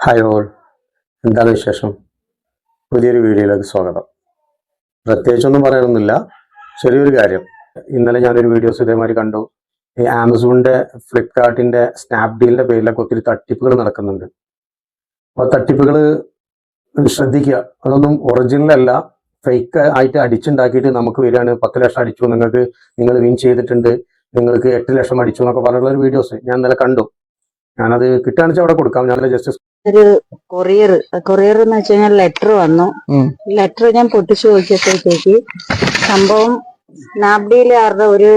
Hi all. എന്താണ് വിശേഷം? പുതിയൊരു വീഡിയോയിലേക്ക് സ്വാഗതം. പ്രത്യേകിച്ചൊന്നും പറയാനൊന്നുമില്ല. ചെറിയൊരു കാര്യം. ഇന്നലെ ഞാനൊരു വീഡിയോസ് ഇതേമാതിരി കണ്ടു. ഈ ആമസോണിന്റെ ഫ്ലിപ്കാർട്ടിന്റെ സ്നാപ്ഡീലിന്റെ പേരിലൊക്കെ ഒത്തിരി തട്ടിപ്പുകൾ നടക്കുന്നുണ്ട്. അപ്പോൾ തട്ടിപ്പുകൾ ശ്രദ്ധിക്കുക. അതൊന്നും ഒറിജിനൽ അല്ല. ഫേക്ക് ആയിട്ട് അടിച്ചുണ്ടാക്കിയിട്ട് നമുക്ക് വരികയാണ്. പത്ത് ലക്ഷം അടിച്ചു നിങ്ങൾക്ക് നിങ്ങൾ വിൻ ചെയ്തിട്ടുണ്ട്. നിങ്ങൾക്ക് എട്ട് ലക്ഷം അടിച്ചു എന്നൊക്കെ പറഞ്ഞുള്ള ഒരു വീഡിയോസ് ഞാൻ ഇന്നലെ കണ്ടു. ഞാനത് കിട്ടുകയാണെന്ന് വെച്ചാൽ അവിടെ കൊടുക്കാം. ഞാൻ ജസ്റ്റ് ഒരു കൊറിയർ കൊറിയർ എന്ന് വെച്ച് കഴിഞ്ഞാൽ ലെറ്റർ വന്നു. ലെറ്റർ ഞാൻ പൊട്ടിച്ചു നോക്കിയപ്പോഴത്തേക്ക് സംഭവം നാബ്ഡിയിലാരുടെ ഒരു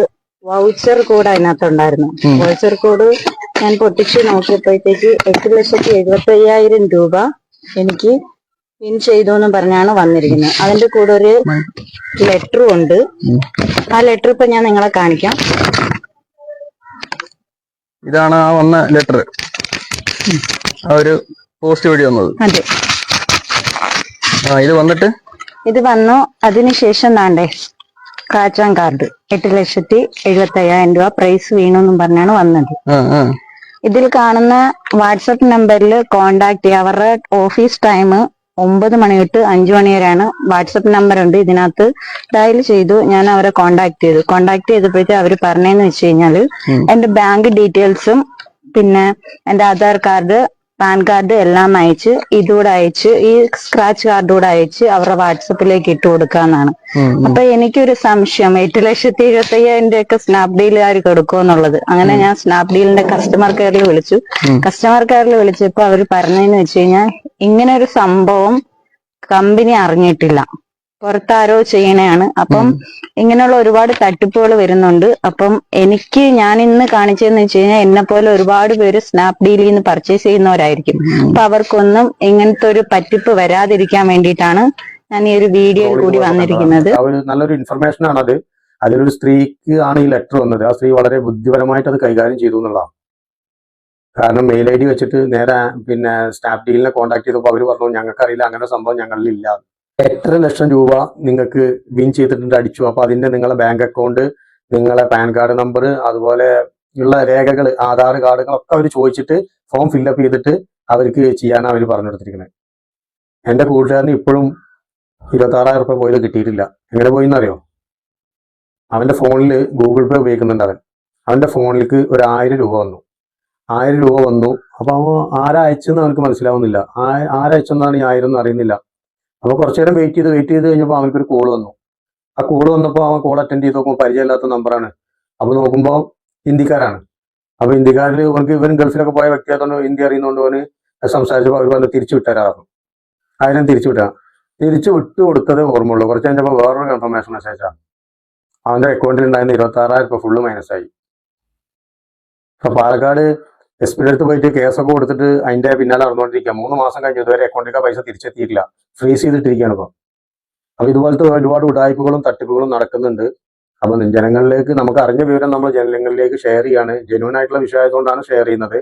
വൗച്ചർ കോഡ് അതിനകത്തുണ്ടായിരുന്നു. വൗച്ചർ കോഡ് ഞാൻ പൊട്ടിച്ചു നോക്കിയപ്പോഴത്തേക്ക് എട്ട് ലക്ഷത്തി എഴുപത്തി അയ്യായിരം രൂപ എനിക്ക് പിൻ ചെയ്തു എന്ന് പറഞ്ഞാണ് വന്നിരിക്കുന്നത്. അതിന്റെ കൂടെ ഒരു ലെറ്ററും ഉണ്ട്. ആ ലെറ്റർ ഇപ്പൊ ഞാൻ നിങ്ങളെ കാണിക്കാം. ഇതാണ് ആ വന്ന ലെറ്റർ ആ ഒരു പോസ്റ്റ് വഴി വന്നത്. അതെ. ആ ഇത് വന്നിട്ട്? ഇത് വന്നു. അതിനുശേഷം താണ്ടേ കാച്ചാൻ കാർഡ്. എട്ട് ലക്ഷത്തി എഴുപത്തി അയ്യായിരം രൂപ പ്രൈസ് വീണു എന്നും പറഞ്ഞാണ് വന്നത്. ഇതിൽ കാണുന്ന വാട്സപ്പ് നമ്പറിൽ കോണ്ടാക്ട് ചെയ്യുക അവരുടെ ഓഫീസ് ടൈം ഒമ്പത് മണി തൊട്ട് അഞ്ചു മണി വരെയാണ്. വാട്സപ്പ് നമ്പർ ഉണ്ട്. ഇതിനകത്ത് ഡയൽ ചെയ്തു. ഞാൻ അവരെ കോണ്ടാക്ട് ചെയ്തു. കോണ്ടാക്ട് ചെയ്തപ്പോഴത്തെ അവർ പറഞ്ഞതെന്ന് വെച്ച് കഴിഞ്ഞാൽ ഉം. എന്റെ ബാങ്ക് ഡീറ്റെയിൽസും പിന്നെ എന്റെ ആധാർ കാർഡ് പാൻ കാർഡ് എല്ലാം അയച്ച് ഇതുകൂടെ അയച്ച് ഈ സ്ക്രാച്ച് കാർഡൂടെ അയച്ച് അവരുടെ വാട്സപ്പിലേക്ക് ഇട്ട് കൊടുക്കാന്നാണ്. അപ്പൊ എനിക്കൊരു സംശയം എട്ട് ലക്ഷത്തി എഴുപത്തി അയ്യായിരം രൂപയൊക്കെ സ്നാപ്ഡീലുകാർ കൊടുക്കുമെന്നുള്ളത് അങ്ങനെ ഞാൻ സ്നാപ്ഡീലിന്റെ കസ്റ്റമർ കെയറിൽ വിളിച്ചു. കസ്റ്റമർ കെയറിൽ വിളിച്ചപ്പോ അവർ പറഞ്ഞതെന്ന് വെച്ച് കഴിഞ്ഞാൽ ഇങ്ങനെ ഒരു സംഭവം കമ്പനി അറിഞ്ഞിട്ടില്ല. പുറത്താരോ ചെയ്യണയാണ്. അപ്പം ഇങ്ങനെയുള്ള ഒരുപാട് തട്ടിപ്പുകൾ വരുന്നുണ്ട്. അപ്പം എനിക്ക് ഞാൻ ഇന്ന് കാണിച്ചതെന്ന് വെച്ച് കഴിഞ്ഞാൽ എന്നെ പോലെ ഒരുപാട് പേര് സ്നാപ്ഡീലിൽ നിന്ന് പർച്ചേസ് ചെയ്യുന്നവരായിരിക്കും. അപ്പൊ അവർക്കൊന്നും ഇങ്ങനത്തെ ഒരു പറ്റിപ്പ് വരാതിരിക്കാൻ വേണ്ടിയിട്ടാണ് ഞാൻ ഈ ഒരു വീഡിയോയിൽ കൂടി വന്നിരിക്കുന്നത്. നല്ലൊരു ഇൻഫർമേഷൻ ആണ് അത് അതിലൊരു സ്ത്രീക്ക് ആണ് ഈ ലെറ്റർ വന്നത്. ആ സ്ത്രീ വളരെ ബുദ്ധിപരമായിട്ട് അത് കൈകാര്യം ചെയ്തു എന്നുള്ളതാണ്. കാരണം മെയിൽ ഐ ഡി വെച്ചിട്ട് നേരെ പിന്നെ സ്നാപ്ഡീലിനെ ഡീലിനെ കോൺടാക്ട് ചെയ്തപ്പോൾ അവർ പറഞ്ഞു ഞങ്ങൾക്കറിയില്ല അങ്ങനെ സംഭവം ഞങ്ങളിൽ ഇല്ല എട്ടര ലക്ഷം രൂപ നിങ്ങൾക്ക് വിൻ ചെയ്തിട്ടുണ്ട് അടിച്ചു. അപ്പൊ അതിന്റെ നിങ്ങളെ ബാങ്ക് അക്കൗണ്ട് നിങ്ങളെ പാൻ കാർഡ് നമ്പർ അതുപോലെ ഉള്ള രേഖകൾ ആധാർ കാർഡുകൾ ഒക്കെ അവർ ചോദിച്ചിട്ട് ഫോം ഫില്ലപ്പ് ചെയ്തിട്ട് അവർക്ക് ചെയ്യാനാണ് അവർ പറഞ്ഞെടുത്തിരിക്കുന്നത് എന്റെ കൂട്ടുകാരന് ഇപ്പോഴും ഇരുപത്തി ആറായിരം റുപ്യ പോയത് കിട്ടിയിട്ടില്ല. എങ്ങനെ പോയിന്നറിയോ? അവന്റെ ഫോണിൽ ഗൂഗിൾ പേ ഉപയോഗിക്കുന്നുണ്ട് അവൻ. അവന്റെ ഫോണിലേക്ക് ഒരു ആയിരം രൂപ വന്നു. ആയിരം രൂപ വന്നു. അപ്പൊ അവൻ അയച്ചെന്ന് അവനക്ക് മനസ്സിലാവുന്നില്ല. ആരയച്ചെന്നാണ് ഈ ആയിരം എന്ന് അറിയുന്നില്ല. അപ്പൊ കുറച്ചു നേരം വെയിറ്റ് ചെയ്ത് വെയിറ്റ് ചെയ്ത് കഴിഞ്ഞപ്പോൾ അവനക്കൊരു കോൾ വന്നു. ആ കോൾ വന്നപ്പോൾ അവൻ കോൾ അറ്റൻഡ് ചെയ്ത് നോക്കുമ്പോൾ പരിചയമില്ലാത്ത നമ്പറാണ് അപ്പൊ നോക്കുമ്പോൾ ഹിന്ദിക്കാരാണ്. അപ്പൊ ഹിന്ദിക്കാരിൽ അവർക്ക് ഇവൻ ഗൾഫിലൊക്കെ പോയ വ്യക്തിയായതുകൊണ്ട് ഹിന്ദി അറിയുന്നതുകൊണ്ട് അവന് സംസാരിച്ചപ്പോൾ അവർ തിരിച്ചു വിട്ടരാറും ആയിരം തിരിച്ചു വിട്ടാ? തിരിച്ചു വിട്ടു കൊടുത്തത് ഓർമ്മയുള്ളൂ. കുറച്ച് കഴിഞ്ഞപ്പോൾ വേറൊരു കൺഫർമേഷൻ മെസ്സേജാണ് അവന്റെ അക്കൗണ്ടിൽ ഉണ്ടായിരുന്ന ഇരുപത്തി ആറായിരം രൂപ ഫുള്ള് മൈനസ് ആയി. അപ്പൊ പാലക്കാട് എസ് പിയുടെ അടുത്ത് പോയിട്ട് കേസൊക്കെ കൊടുത്തിട്ട് അതിന്റെ പിന്നാലെ നടന്നുകൊണ്ടിരിക്കുക. മൂന്ന് മാസം കഴിഞ്ഞു. ഇതുവരെ അക്കൗണ്ടിലേക്ക് പൈസ തിരിച്ചെത്തിയിട്ടില്ല. ഫ്രീസ് ചെയ്തിട്ടിരിക്കുകയാണ് ഇപ്പൊ. അപ്പൊ ഇതുപോലത്തെ ഒരുപാട് ഉടായ്പകളും തട്ടിപ്പുകളും നടക്കുന്നുണ്ട്. അപ്പൊ ജനങ്ങളിലേക്ക് നമുക്ക് അറിഞ്ഞ വിവരം നമ്മൾ ജനങ്ങളിലേക്ക് ഷെയർ ചെയ്യാണ്. ജെന്യൂൻ ആയിട്ടുള്ള വിഷയമായതുകൊണ്ടാണ് ഷെയർ ചെയ്യുന്നത്.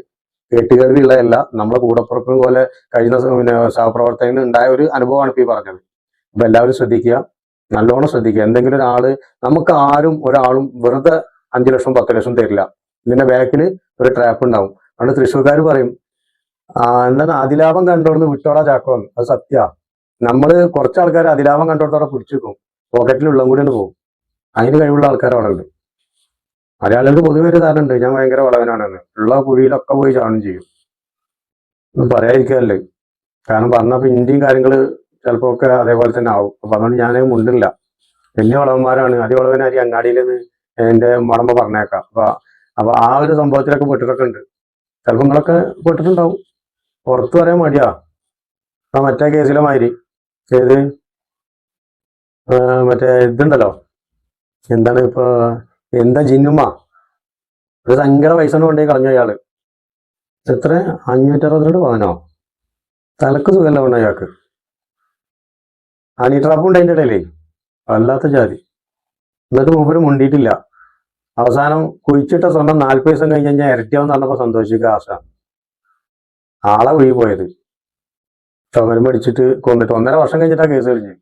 കേട്ടുകേൾവിയുള്ളതല്ല. നമ്മളെ കൂടപ്പുറപ്പ് പോലെ കഴിഞ്ഞ പിന്നെ സഹപ്രവർത്തകന് ഉണ്ടായ ഒരു അനുഭവമാണ് ഇപ്പൊ ഈ പറഞ്ഞത്. അപ്പൊ എല്ലാവരും ശ്രദ്ധിക്കുക. നല്ലോണം ശ്രദ്ധിക്കുക. എന്തെങ്കിലും ഒരാൾ നമുക്ക് ആരും ഒരാളും വെറുതെ അഞ്ചു ലക്ഷം പത്ത് ലക്ഷം തരില്ല. ഇതിന്റെ ബാക്കിൽ ഒരു ട്രാപ്പ് ഉണ്ടാവും. അതുകൊണ്ട് തൃശ്ശൂർക്കാർ പറയും എന്താണ് അതിലാഭം കണ്ടോടുന്ന് വിട്ടോടാ ചാക്കോന്ന് അത് സത്യ. നമ്മൾ കുറച്ച് ആൾക്കാർ അതിലാഭം കണ്ടോടത്തോടെ പോക്കറ്റിൽ പോക്കറ്റിലുള്ള കൂടി പോകും. അതിന് കഴിവുള്ള ആൾക്കാർ അവിടെ ഉണ്ട് മലയാളികൾക്ക് പൊതുവെ ഒരു ധാരണ ഉണ്ട് ഞാൻ ഭയങ്കര വളവനാണെന്ന്. ഉള്ള കുഴിയിലൊക്കെ പോയി ചാണും ചെയ്യും. ഒന്നും പറയാതിരിക്കല്ലേ കാരണം പറഞ്ഞപ്പോ ഇന്ത്യയും കാര്യങ്ങൾ ചിലപ്പോ ഒക്കെ അതേപോലെ തന്നെ ആവും. അപ്പൊ അതുകൊണ്ട് ഞാൻ മുണ്ടില്ല. വലിയ വളവന്മാരാണ്. അതിവളവനാരി അങ്ങാടിയിൽ നിന്ന് എന്റെ മടമ്പ പറഞ്ഞേക്കാം. അപ്പൊ അപ്പൊ ആ ഒരു സംഭവത്തിലൊക്കെ പെട്ടിട്ടൊക്കെ ഉണ്ട്. ചിലപ്പോ നിങ്ങളൊക്കെ പെട്ടിട്ടുണ്ടാവും പുറത്ത് പറയാൻ മടിയാ. ആ മറ്റേ കേസിലെ മാതിരി. ഏത്? മറ്റേ ഇതുണ്ടല്ലോ. എന്താണ് ഇപ്പൊ എന്താ ജിന്നുമ്മ? ഒരു ഭയങ്കര പൈസ കൊണ്ടേ കളഞ്ഞു അയാൾ. എത്ര? അഞ്ഞൂറ്റി അറുപത്തിരണ്ട് പവനോ? തലക്ക് സുഖമല്ല വേണം അയാൾക്ക്. ഹണി അതിന്റെ ഇടയിലേ. വല്ലാത്ത ജാതി. എന്നിട്ട് മൂപ്പര് മുണ്ടിയിട്ടില്ല. അവസാനം കുഴിച്ചിട്ട സ്വന്തം നാൽപ്പത് ദിവസം കഴിഞ്ഞ് കഴിഞ്ഞാൽ ഇരട്ടിയാവെന്ന് പറഞ്ഞപ്പോ സന്തോഷിക്കുക ആശ ആളെ ഒഴി പോയത്. ചുമരം മേടിച്ചിട്ട് കൊന്നിട്ട് ഒന്നര വർഷം കഴിഞ്ഞിട്ടാ കേസ് കഴിഞ്ഞു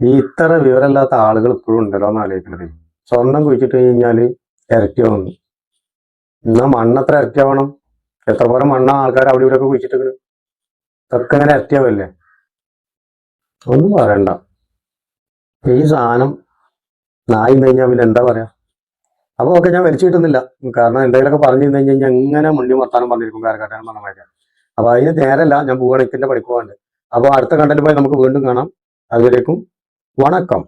ഈ ഇത്ര വിവരമില്ലാത്ത ആളുകൾ ഇപ്പോഴും ഉണ്ടല്ലോ എന്ന് ആലോചിക്കണത് സ്വന്തം കുഴിച്ചിട്ട് കഴിഞ്ഞാൽ ഇരട്ടിയാവുന്നു എന്നാ മണ്ണത്ര ഇരട്ടിയാവണം എത്ര പോലെ മണ്ണ ആൾക്കാർ അവിടെ ഇവിടെ ഒക്കെ ഇതൊക്കെ ഇങ്ങനെ ഇരട്ടിയാവല്ലേ ഒന്നും പറയണ്ട. ഈ സാധനം നായി കഴിഞ്ഞാൽ പിന്നെ എന്താ പറയാ? അപ്പൊ ഓക്കെ ഞാൻ വലിച്ചു കിട്ടുന്നില്ല. കാരണം എന്തെങ്കിലുമൊക്കെ പറഞ്ഞു കഴിഞ്ഞ് കഴിഞ്ഞാൽ എങ്ങനെ മുണ്ടി വർത്താനം പറഞ്ഞിരിക്കും കാരക്കാട്ടാൻ പറഞ്ഞ അപ്പൊ അതിന് നേരല്ല ഞാൻ പോവാണ് പഠിക്കുവാണ്ട് അപ്പോൾ അപ്പൊ അടുത്ത കണ്ടന്റ് പോയി നമുക്ക് വീണ്ടും കാണാം. അതുവരേക്കും വണക്കം.